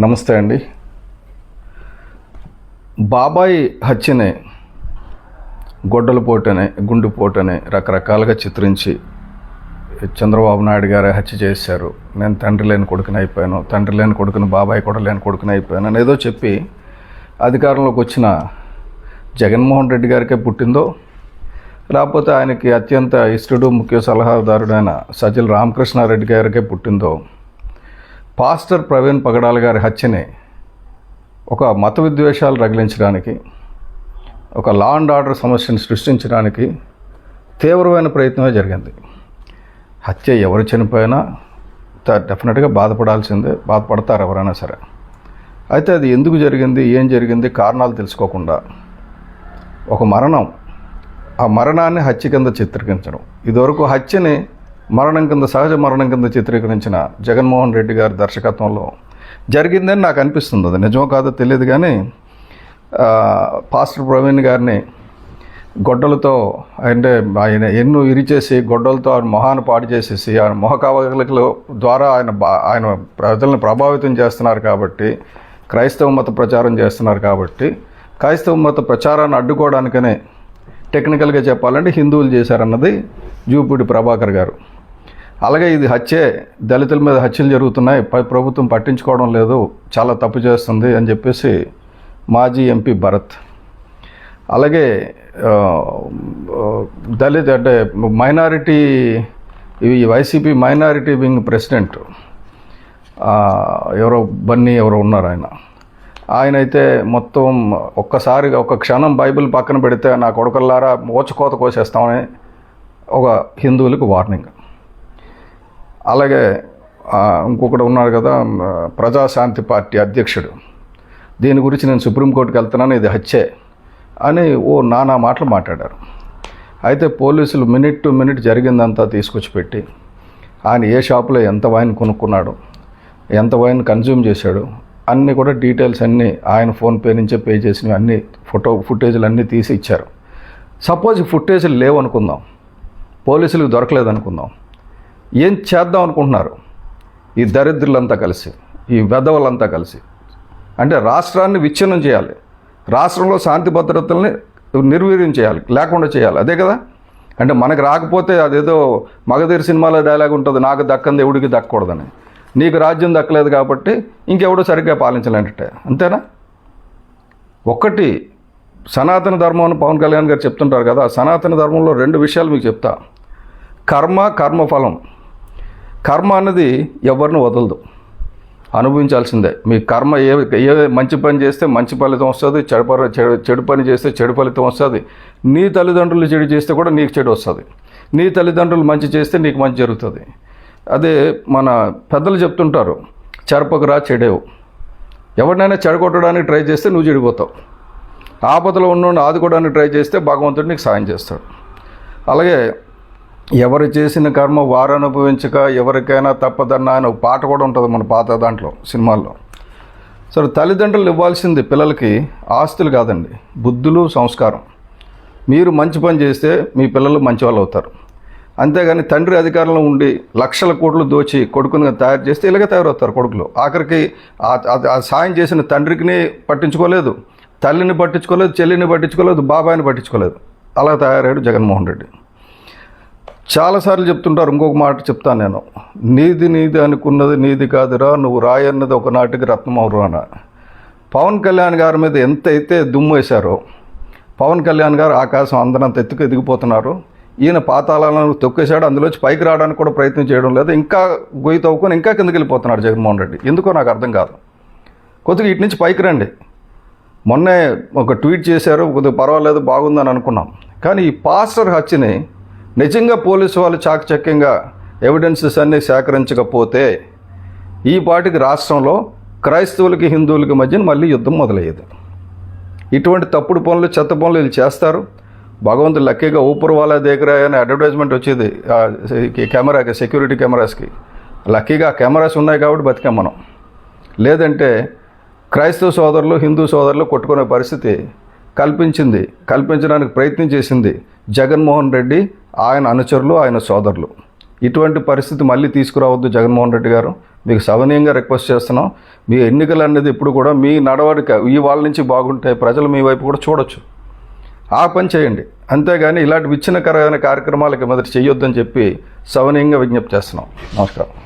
నమస్తే అండి. బాబాయి హత్యనే గొడ్డలపోటనే పోటనే రకరకాలుగా చిత్రించి చంద్రబాబు నాయుడు గారే హత్య చేశారు. నేను తండ్రి లేని కొడుకుని అయిపోయాను. తండ్రి లేని కొడుకుని బాబాయ్ కూడా లేని కొడుకుని అయిపోయాను అని ఏదో చెప్పి అధికారంలోకి వచ్చిన జగన్మోహన్ రెడ్డి గారికే పుట్టిందో లేకపోతే ఆయనకి అత్యంత ఇష్టడు ముఖ్య సలహాదారుడైన సజ్జల రామకృష్ణారెడ్డి గారికే పుట్టిందో పాస్టర్ ప్రవీణ్ పగడాల గారి హత్యని ఒక మత విద్వేషాలు రగిలించడానికి ఒక లా అండ్ ఆర్డర్ సమస్యను సృష్టించడానికి తీవ్రమైన ప్రయత్నమే జరిగింది. హత్య ఎవరు చనిపోయినా త- డెఫినెట్గా బాధపడాల్సిందే బాధపడతారు ఎవరైనా సరే. అయితే అది ఎందుకు జరిగింది ఏం జరిగింది కారణాలు తెలుసుకోకుండా ఒక మరణం ఆ మరణాన్ని హత్య కింద చిత్రీకరించడం. ఇదివరకు హత్యని మరణం కింద సహజ మరణం కింద చిత్రీకరించిన జగన్మోహన్ రెడ్డి గారి దర్శకత్వంలో జరిగిందని నాకు అనిపిస్తుంది. అది నిజమో కాదో తెలియదు కానీ పాస్టర్ ప్రవీణ్ గారిని గొడ్డలతో అంటే ఆయన ఎన్నో ఇరిచేసి గొడ్డలతో ఆయన మొహాన్ని పాడు చేసేసి ఆయన మొహ ద్వారా ఆయన బా- ఆయన ప్రజలను ప్రభావితం చేస్తున్నారు కాబట్టి క్రైస్తవ మత ప్రచారం చేస్తున్నారు కాబట్టి క్రైస్తవ మత ప్రచారాన్ని అడ్డుకోవడానికనే టెక్నికల్గా చెప్పాలంటే హిందువులు చేశారన్నది జూపూడి ప్రభాకర్ గారు. అలాగే ఇది హత్యే దళితుల మీద హత్యలు జరుగుతున్నాయి. ప్రభుత్వం పట్టించుకోవడం లేదు. చాలా తప్పు చేస్తుంది అని చెప్పేసి మాజీ ఎంపీ భరత్. అలాగే దళిత్ అంటే మైనారిటీ ఇవి వైసీపీ మైనారిటీ వింగ్ ప్రెసిడెంట్ ఎవరో బన్నీ ఎవరో ఉన్నారు ఆయన. ఆయన అయితే మొత్తం ఒక్కసారి ఒక క్షణం బైబిల్ పక్కన పెడితే నా కొడుకల్లారా మోచకోత కోసేస్తామని ఒక హిందువులకు వార్నింగ్. అలాగే ఇంకొకడు ఉన్నాడు కదా ప్రజాశాంతి పార్టీ అధ్యక్షుడు. దీని గురించి నేను సుప్రీంకోర్టుకి వెళ్తున్నాను ఇది హత్యే అని ఓ నానా మాటలు మాట్లాడారు. అయితే పోలీసులు మినిట్ టు మినిట్ జరిగిందంతా తీసుకొచ్చి పెట్టి ఆయన ఏ షాపులో ఎంత వైన్ కొనుక్కున్నాడు ఎంత వైన్ కన్జ్యూమ్ చేశాడు అన్నీ కూడా డీటెయిల్స్ అన్నీ ఆయన ఫోన్పే నుంచే పే చేసినవి అన్ని ఫోటో ఫుటేజ్లు అన్నీ తీసి ఇచ్చారు. సపోజ్ ఫుటేజ్లు లేవు అనుకుందాం పోలీసులకు దొరకలేదనుకుందాం ఏం చేద్దాం అనుకుంటున్నారు? ఈ దరిద్రులంతా కలిసి ఈ వెధవలంతా కలిసి. అంటే రాష్ట్రాన్ని విచ్ఛిన్నం చేయాలి. రాష్ట్రంలో శాంతి భద్రతల్ని నిర్వీర్యం చేయాలి లేకుండా చేయాలి. అదే కదా? అంటే మనకు రాకపోతే అదేదో మగధీర సినిమాలో డైలాగ్ ఉంటుంది నాకు దక్కంది ఎవడికి దక్కకూడదని. నీకు రాజ్యం దక్కలేదు కాబట్టి ఇంకెవడో సరిగ్గా పాలించలేంటే అంతేనా? ఒక్కటి సనాతన ధర్మం అని పవన్ కళ్యాణ్ గారు చెప్తుంటారు కదా సనాతన ధర్మంలో రెండు విషయాలు మీకు చెప్తా. కర్మ కర్మఫలం. కర్మ అన్నది ఎవరిని వదలదు. అనుభవించాల్సిందే. మీ కర్మ ఏ ఏ మంచి పని చేస్తే మంచి ఫలితం వస్తుంది చెడు పని చెడు చెడు పని చేస్తే చెడు ఫలితం వస్తుంది. నీ తల్లిదండ్రులు చెడు చేస్తే కూడా నీకు చెడు వస్తుంది. నీ తల్లిదండ్రులు మంచి చేస్తే నీకు మంచి జరుగుతుంది. అదే మన పెద్దలు చెప్తుంటారు చెరపకురా చెడేవు. ఎవరినైనా చెడగొట్టడానికి ట్రై చేస్తే నువ్వు చెడిపోతావు. ఆపదలో ఉన్న ఆదుకోవడానికి ట్రై చేస్తే భగవంతుడు నీకు సాయం చేస్తాడు. అలాగే ఎవరు చేసిన కర్మ వారు అనుభవించక ఎవరికైనా తప్పదన్న అని ఒక పాట కూడా ఉంటుంది మన పాత దాంట్లో సినిమాల్లో. సరే తల్లిదండ్రులు ఇవ్వాల్సింది పిల్లలకి ఆస్తులు కాదండి బుద్ధులు సంస్కారం. మీరు మంచి పని చేస్తే మీ పిల్లలు మంచి వాళ్ళు అవుతారు. అంతేగాని తండ్రి అధికారంలో ఉండి లక్షల కోట్లు దోచి కొడుకుని తయారు చేస్తే ఇలాగే తయారవుతారు కొడుకులు. ఆఖరికి ఆ సాయం చేసిన తండ్రికిని పట్టించుకోలేదు తల్లిని పట్టించుకోలేదు చెల్లిని పట్టించుకోలేదు బాబాయిని పట్టించుకోలేదు. అలా తయారయ్యాడు జగన్మోహన్ రెడ్డి. చాలాసార్లు చెప్తుంటారు ఇంకొక మాట చెప్తాను నేను. నీది నీది అనుకున్నది నీది కాదురా నువ్వు రాయన్నది ఒకనాటికి రత్నమౌరు అన్న. పవన్ కళ్యాణ్ గారి మీద ఎంత అయితే దుమ్ము వేశారో పవన్ కళ్యాణ్ గారు ఆకాశం అందనంత ఎత్తుకు ఎదిగిపోతున్నారు. ఈయన పాతాళాలను తొక్కేశాడు అందులోంచి పైకి రావడానికి కూడా ప్రయత్నం చేయడం లేదు. ఇంకా గొయ్యి తవ్వుకొని ఇంకా కిందకి వెళ్ళిపోతున్నాడు జగన్మోహన్ రెడ్డి. ఎందుకో నాకు అర్థం కాదు. కొద్దిగా ఇటు నుంచి పైకి రండి. మొన్నే ఒక ట్వీట్ చేశారు కొద్దిగా పర్వాలేదు బాగుందని అనుకున్నాం. కానీ ఈ పాస్టర్ హత్యని నిజంగా పోలీసు వాళ్ళు చాకచక్యంగా ఎవిడెన్సెస్ అన్నీ సేకరించకపోతే ఈ పాటికి రాష్ట్రంలో క్రైస్తవులకి హిందువులకి మధ్యన మళ్ళీ యుద్ధం మొదలయ్యేది. ఇటువంటి తప్పుడు పనులు చెత్త పనులు వీళ్ళు చేస్తారు. భగవంతుడు లక్కీగా ఊపర్ వాళ్ళ దగ్గర అని అడ్వర్టైజ్మెంట్ వచ్చేది కెమెరాకి సెక్యూరిటీ కెమెరాస్కి. లక్కీగా కెమెరాస్ ఉన్నాయి కాబట్టి బతికాం మనం. లేదంటే క్రైస్తవ సోదరులు హిందూ సోదరులు కొట్టుకునే పరిస్థితి కల్పించింది కల్పించడానికి ప్రయత్నం చేసింది జగన్మోహన్ రెడ్డి ఆయన అనుచరులు ఆయన సోదరులు. ఇటువంటి పరిస్థితి మళ్ళీ తీసుకురావద్దు జగన్మోహన్ రెడ్డి గారు. మీకు సవనీయంగా రిక్వెస్ట్ చేస్తున్నాం. మీ ఎన్నికలు అనేది ఎప్పుడు కూడా మీ నడవడిక ఈ వాళ్ళ నుంచి బాగుంటే ప్రజలు మీ వైపు కూడా చూడొచ్చు. ఆ పని చేయండి. అంతేగాని ఇలాంటి విచ్ఛిన్నకరమైన కార్యక్రమాలకి మొదటి చేయొద్దని చెప్పి సవనీయంగా విజ్ఞప్తి చేస్తున్నాం. నమస్కారం.